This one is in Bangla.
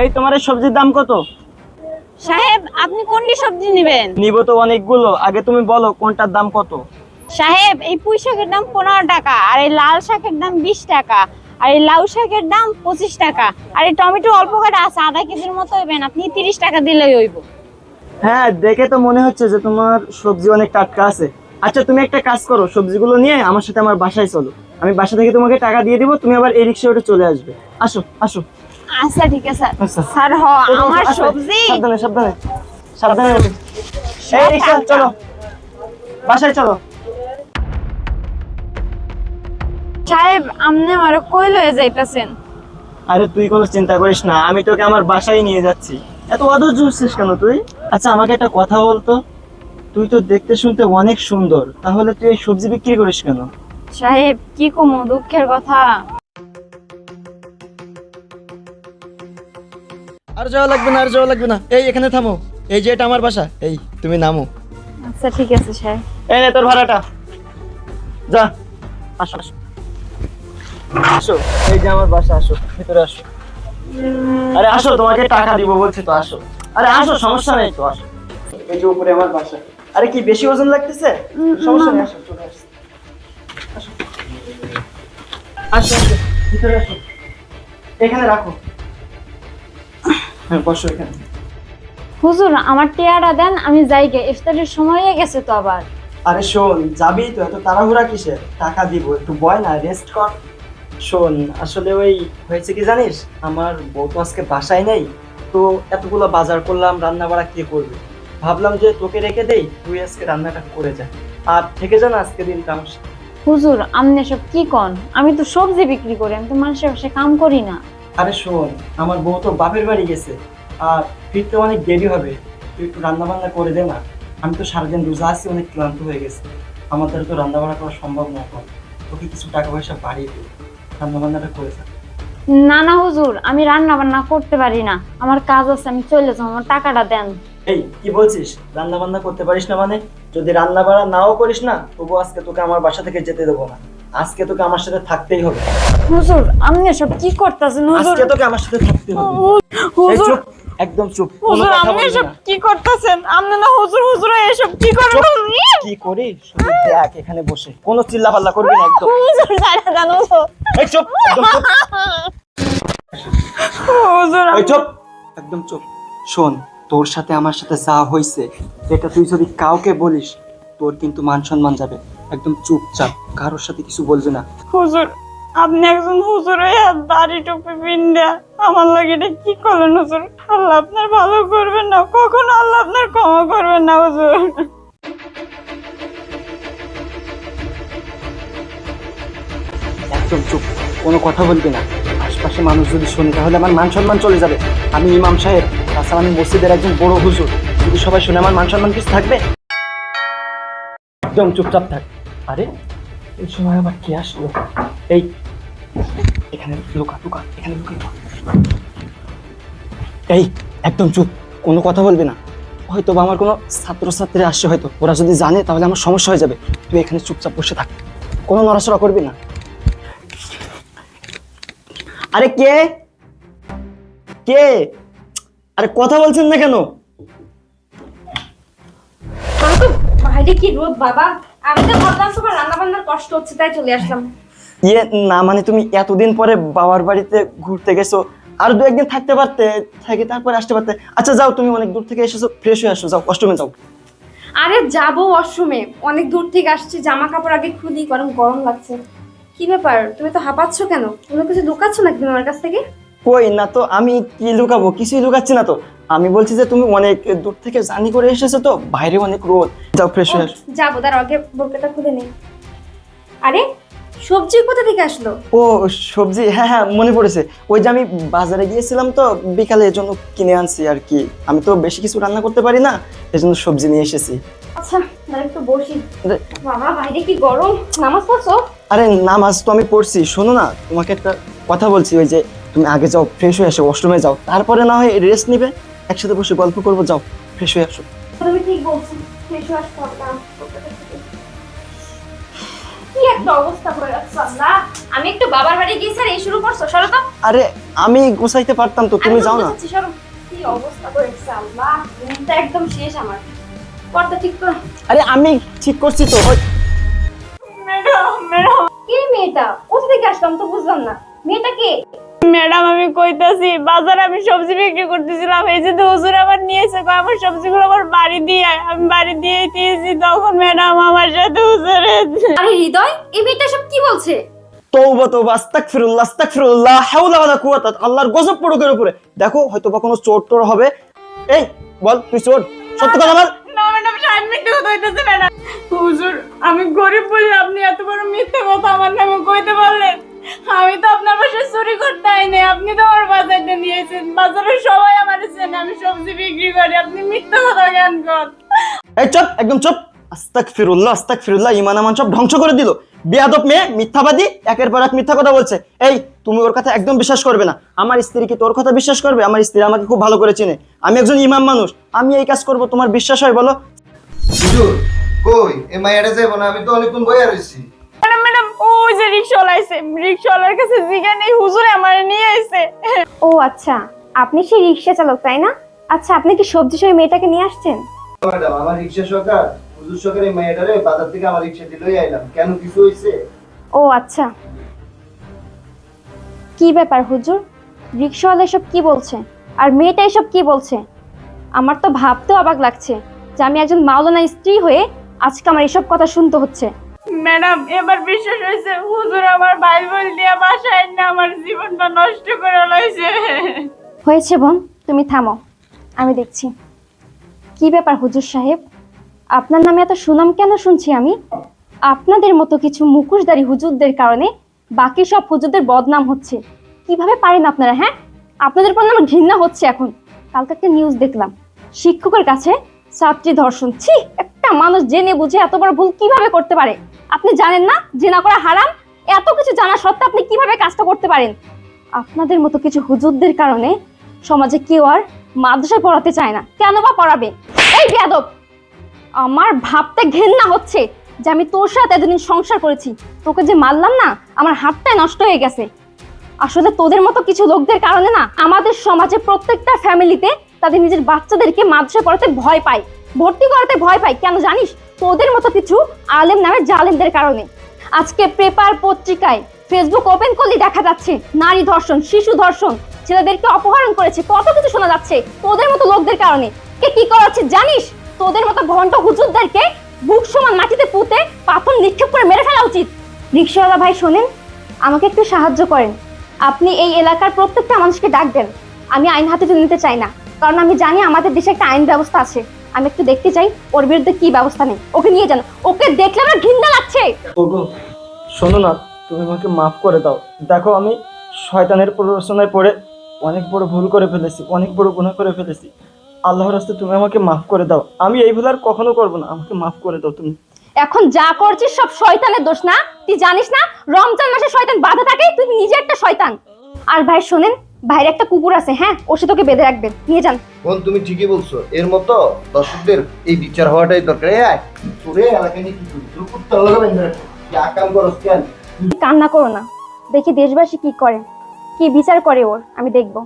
এই তোমার সবজির দাম কত? সাহেব আপনি কোনটি সবজি নেবেন? নিব তো অনেকগুলো। আগে তুমি বলো কোনটার দাম কত? সাহেব এই পুঁই শাকের দাম পনেরো টাকা আর এই লাল শাকের দাম বিশ টাকা আর এই লাউ শাকের দাম পঁচিশ টাকা আর এই টমেটো অল্প করে আছে আধা কেজির মতো হইবেন আপনি তিরিশ টাকা দিলেই হইব। হ্যাঁ দেখে তো মনে হচ্ছে যে তোমার সবজি অনেক টাটকা আছে। আচ্ছা তুমি একটা কাজ করো সবজিগুলো নিয়ে আমার সাথে আমার বাসায় চলো। আমি বাসা থেকে তোমাকে টাকা দিয়ে দিব তুমি আবার এই রিক্সা ওটা চলে আসবে। আসো আসো। আচ্ছা ঠিক আছে। আচ্ছা। স্যার হ আমার সবজি। সাবধানে সাবধানে সাবধানে। এই চলো বাসায় চলো। সাহেব আপনি আমার কই লয়ে যাইতাছেন? আরে তুই কোনো চিন্তা করিস না আমি তোকে আমার বাসায় নিয়ে যাচ্ছি। এত অধৈর্য হচ্ছিস কেন তুই? আচ্ছা আমাকে একটা কথা বলতো তুই তো দেখতে শুনতে অনেক সুন্দর তাহলে তুই এই সবজি বিক্রি করিস কেন? সাহেব কি কমু দুঃখের কথা। আর যাওয়া লাগবে না আর যাওয়া লাগবে না। এই এখানে থামো। এই যে এটা আমার বাসা এই তুমি নামো। আচ্ছা ঠিক আছে সাহেব এই নে তোর ভাড়াটা। যা। আসো আসো। আসো। এই যে আমার বাসা আসো ভিতরে আসো। আরে আসো তোমাকে টাকা দিব বলছি তো আসো। আরে আসো সমস্যা নেই তো আসো। এই যে উপরে আমার বাসা। আরে কি বেশি ওজন লাগতেছে? সমস্যা নেই আসো চলে আসো। আসো আসো ভিতরে আসো। এখানে রাখো। হ্যাঁ বসো এখানে। হুজুর আমার টিয়াটা দেন আমি যাই গে ইফতারের সময় হয়ে গেছে তো আবার। আরে শোন যাবি তো এত তাড়াহুড়া কিসের? টাকা দিব একটু বয় না রেস্ট কর। শোন আসলে ওই হয়েছে কি জানিস? আমার বউ তো আজকে বাসায় নেই তো এতগুলো বাজার করলাম রান্না বাড়া কে করবে? ভাবলাম যে তোকে রেখে দেই তুই আজকে রান্নাটা করে যা। আর থেকে যা না আজকে দিনটা আমার সাথে। হুজুর আপনি সব কি কন? আমি তো সবজি বিক্রি করি আমি তো মানুষের বাসায় কাম করি না। আরে শোন আমার বউ তো বাপের বাড়ি গেছে আর ফিরতে অনেক দেরি হবে। তুই একটু রান্না বান্না করে দে না। আমি তো সারাদিন রোজা আছি অনেক ক্লান্ত হয়ে গেছে। আমার দ্বারা তো রান্না বান্না করা সম্ভব না এখন। তোকে কিছু টাকা পয়সা বাড়িয়ে দিই রান্না বান্নাটা করে যা। না না হুজুর আমি রান্না বান্না করতে পারি না। আমার কাজ আছে আমি চলে যাব আমার টাকাটা দেন। এই কি বলছিস? রান্না বান্না করতে পারিস না মানে? যদি রান্না বান্না নাও করিস না তবু আজকে তোকে আমার বাসা থেকে যেতে দেবো না। আজকে তোকে আমার সাথে থাকতেই হবে। হুজুর আপনি সব কি করতেছেন হুজুর? আজকে তোকে আমার সাথে থাকতে হবে। হুজুর একদম চুপ হুজুর আপনি সব কি করতেছেন? আপনি না হুজুর হুজুর এসব কি করেন কি করি? দেখ এখানে বসে। কোনো চিল্লা পাল্লা করবি না একদম। হুজুর জানা জানো তো এই চুপ একদম চুপ। হুজুর এই চুপ একদম চুপ। শোন তোর সাথে আমার সাথে যা হইছে এটা তুই যদি কাউকে বলিস তোর কিন্তু মান সম্মান যাবে। একদম চুপচাপ কারোর সাথে কিছু বলবে না। হুজুর আপনি একজন হুজুর হয়ে দাড়ি টুপি পিন্ডা আমার লাগে এটা কি করলেন হুজুর? আল্লাহ আপনার ভালো করবেন না কখনো আল্লাহ আপনার ক্ষমা করবেন না হুজুর। একদম চুপ কোনো কথা বলবে না। আশপাশে মানুষ যদি শুনে তাহলে আমার মান সম্মান চলে যাবে। আমি ইমাম সাহেব তাছাড়া আমি মসজিদের একজন বড় হুজুর। যদি সবাই শুনে আমার মান সম্মান কিছু থাকবে? একদম চুপচাপ থাক। আরে এই সময় আবার কে আসলো? এই এখানে লুকা লুকা এখানে লুকে। এই একদম চুপ কোনো কথা বলবি না। হয়তো বা আমার কোনো ছাত্রছাত্রী আসছে হয়তো ওরা যদি জানে তাহলে আমার সমস্যা হয়ে যাবে। তুই এখানে চুপচাপ বসে থাক কোনো নড়াচড়া করবি না। আরে কে? কে? আরে কথা বলছেন না কেন? বাইরে কি রোদ বাবা? আমি তো ভাবলাম তোমার রান্না বান্নার কষ্ট হচ্ছে তাই চলে আসলাম। ইয়ে না মানে তুমি এতদিন পরে বাবার বাড়িতে ঘুরতে গেছো আর দু একদিন থাকতে পারতে থেকে তারপরে আসতে পারতে। আচ্ছা যাও তুমি অনেক দূর থেকে এসেছ ফ্রেশ হয়ে আসো যাও অষ্টমে যাও। আরে যাব অসমে অনেক দূর থেকে আসছি জামা কাপড় আগে খুলি কারণ গরম লাগছে। কি ব্যাপার? তুমি তো হাঁপাচ্ছ কেন? কোনো কিছু লুকাচ্ছ নাকি তুমি আমার কাছ থেকে? কই না তো আমি কি লুকাবো? কিছুই লুকাচ্ছি না তো। আমি বলছি যে তুমি অনেক দূর থেকে জার্নি করে এসেছ তো বাইরে অনেক রোদ। যাও ফ্রেশ হয়ে যাব তার আগে বোরকাটা খুলে নেই। আরে সবজি কোথা থেকে আসলো? ও সবজি হ্যাঁ হ্যাঁ মনে পড়েছে। ওই যে আমি বাজারে গিয়েছিলাম তো বিকালে এর জন্য কিনে আনছি আর কি। আমি তো বেশি কিছু রান্না করতে পারি না এই জন্য সবজি নিয়ে এসেছি। আচ্ছা একটু বসি। বাবা বাইরে কি গরম? নামাজ পড়ছো? আরে নামাজ তো আমি পড়ছি। শোনো না তোমাকে একটা কথা বলছি ওই যে তুমি আগে যাও ফ্রেশ হয়ে আসো ওয়াশরুমে যাও। তারপরে না হয় রেস্ট নিবে একসাথে বসে গল্প করব যাও ফ্রেশ হয়ে আসো। তুমি ঠিক বলছো এসো আসতে হবে কি একটা অবস্থা করে আল্লাহ। আমি একটু বাবার বাড়ি গিয়ে স্যার এই শুরু করছ সরো তো। আরে আমি গুছাইতে পারতাম তো তুমি যাও না। বুঝতে পারছি, সরো। কি অবস্থা করেছে আল্লাহ ঘুমটা একদম শেষ আমার। পর্দা ঠিক করো। আরে আমি ঠিক করছি তো ম্যাডাম ম্যাডাম কে মেয়েটা কোথা থেকে আসলাম তো বুঝলাম না। মেয়েটা কে? ম্যাডাম আমি কইতাছি বাজারে আমি সবজি বিক্রি করতেছিলাম এই যে তো হুজুর আমার নিয়েছে কয় আমার সবজিগুলো আমার বাড়ি দিয়ে আয়। আমি বাড়ি দিয়ে দিয়েছি তখন ম্যাডাম আমার সাথে হুজুরে আরে হৃদয় এই মেয়েটা সব কি বলছে? তৌবা তৌবা আস্তাগফিরুল্লাহ আস্তাগফিরুল্লাহ হাওলা ওয়ালা কুওয়াতা আল্লাহর গজব পড়ুক উপরে। দেখো হয়তো বা কোনো চোর টোর হবে। এই বল তুই চোর। সত্য কথা বল। না ম্যাডাম সাহেব মিথ্যে কথা হইতেছে ম্যাডাম। হুজুর আমি গরিব বলে আপনি এত বড় মিথ্যে কথা আমার নামে কইতে পারলেন? আমি তো আপনার বাসায় চুরি করতে আইনি আপনি তো আমার বাজারটা নিয়েছেন বাজারে সবাই আমার চেনে আমি সবজি বিক্রি করি। আপনি মিথ্যে কথা জ্ঞান কর এই চুপ একদম চুপ। আস্তাগফিরুল্লাহ আস্তাগফিরুল্লাহ ইমান আমান সব ধ্বংস করে দিল। বেয়াদব মেয়ে মিথ্যাবাদী একের পর এক মিথ্যা কথা বলছে। এই তুমি ওর কথা একদম বিশ্বাস করবে না। আমার স্ত্রী কি তোর কথা বিশ্বাস করবে? আমার স্ত্রী আমাকে খুব ভালো করে চেনে। আমি একজন ইমাম মানুষ। আমি এই কাজ করব তোমার বিশ্বাস হয় বলো? হুজুর কই? এ মাইয়াটা যাইব না আমি তো অনেকক্ষণ বইয়া রইছি। ম্যাডাম ওই যে রিক্সাওয়ালা আইছে রিক্সাওয়ালার কাছে জিজ্ঞাসা নেই হুজুরে আমার নিয়ে আইছে। ও আচ্ছা আপনি সেই রিক্সা চালক তাই না? আচ্ছা আপনি কি সবজি সহ মেয়েটাকে নিয়ে আসছেন? ম্যাডাম আমার রিক্সা সরকার হুজুর সরকার এই মাইয়াটারে বাজার থেকে আমার রিক্সা দিয়ে লই আইলাম। কেন কিছু হইছে? ও আচ্ছা। কি ব্যাপার হুজুর? রিক্সাওয়ালা এসব কি বলছে? আর মেয়েটা এসব কি বলছে? আমার তো ভাবতেও অবাক লাগছে যে আমি একজন মাওলানা স্ত্রী হয়ে আজকে আমার এসব কথা শুনতে হচ্ছে। ম্যাডাম, এবার বিশ্বাস হয়েছে হুজুর আমার ভাই বোন দিয়ে বাসায় না, আমার জীবনটা নষ্ট করে লাইছে। হয়েছে বোন, তুমি থামো, আমি দেখছি। কি ব্যাপার হুজুর সাহেব? আপনার নামে এত সুনাম কেন শুনছি আমি? আপনাদের মতো কিছু মুখোশধারী হুজুরদের কারণে বাকি সব হুজুরদের বদনাম হচ্ছে। কীভাবে পারেন আপনারা হ্যাঁ? আপনাদের পর না আমার ঘৃণা হচ্ছে এখন। কালকে একটা নিউজ দেখলাম। শিক্ষকের কাছে ছাত্রী ধর্ষণ, ছি মানুষ জেনে বুঝে এত বড় ভুল কীভাবে করতে পারে? আপনি জানেন না? জেনা করা হারাম? এত কিছু জানা সত্ত্বেও আপনি কীভাবে কাজটা করতে পারেন? আপনাদের মতো কিছু হুজুরদের কারণে সমাজে কেউ আর মাদ্রাসায় পড়াতে চায় না। কেন বা পড়াবে? এই বেয়াদব! আমার ভাবতে ঘেন্না হচ্ছে যে আমি তোর সাথে এতদিন সংসার করেছি। তোকে যে মারলাম না, আমার হাতটাই নষ্ট হয়ে গেছে। আসলে তোদের মতো কিছু লোকদের কারণে না, আমাদের সমাজে প্রত্যেকটা ফ্যামিলিতে তাদের নিজের বাচ্চাদেরকে মাদ্রাসায় পড়াতে ভয় পায়। ভর্তি করাতে ভয় পাই, কেন জানিস? তোদের মতো কিছু আলেম নামে জালেমদের কারণে। আজকে পেপার পত্রিকায় ফেসবুক ওপেন করলে দেখা যাচ্ছে, নারী ধর্ষণ, শিশু ধর্ষণ, ছেলেদেরকে অপহরণ করেছে, কত কিছু শোনা যাচ্ছে তোদের মতো লোকদের কারণে। কে কি করাচ্ছে জানিস? তোদের মতো ঘন্ট হুজুরদেরকে বুক সমান মাটিতে পুঁতে পাথর নিক্ষেপ করে মেরে ফেলা উচিত। রিক্সাওয়ালা ভাই, শোনেন, আমাকে একটু সাহায্য করেন। আপনি এই এলাকার প্রত্যেকটা মানুষকে ডাকবেন আমি আইন হাতে তুলে নিতে চাই না, কারণ আমি জানি আমাদের দেশে একটা আইন ব্যবস্থা আছে। আমি একটু দেখতে চাই ওর বিরুদ্ধে কি ব্যবস্থা নেই। ওকে নিয়ে যান। ওকে দেখলে আমার ঘৃণা লাগছে। ওগো শোনো না তুমি আমাকে মাফ করে দাও। দেখো আমি শয়তানের প্ররোচনায় পড়ে অনেক বড় ভুল করে ফেলেছি অনেক বড় গুনাহ করে ফেলেছি। আল্লাহর রাস্তায় তুমি আমাকে মাফ করে দাও। আমি এই ভুল আর কখনো করব না। আমাকে মাফ করে দাও তুমি। এখন যা করছিস সব শয়তানের দোষ না? তুই জানিস না রমজান মাসে শয়তান বাধা থাকে তুই নিজে একটা শয়তান। আর ভাই শোনেন বাইরে একটা কুকুর আছে হ্যাঁ? ও সে তোকে বেঁধে রাখবে। নিয়ে যান। বোন তুমি ঠিকই বলছো। এর মতো দর্শকদের এই বিচার হওয়াটাই দরকার। এই আয়। তোরে এলাকা নিয়ে কি করি তোর কুত্তা লাগাবেন না কি আকাম করছ কেন? কান্না করো না। দেখি দেশবাসী কি করে কি বিচার করে ওর আমি দেখব।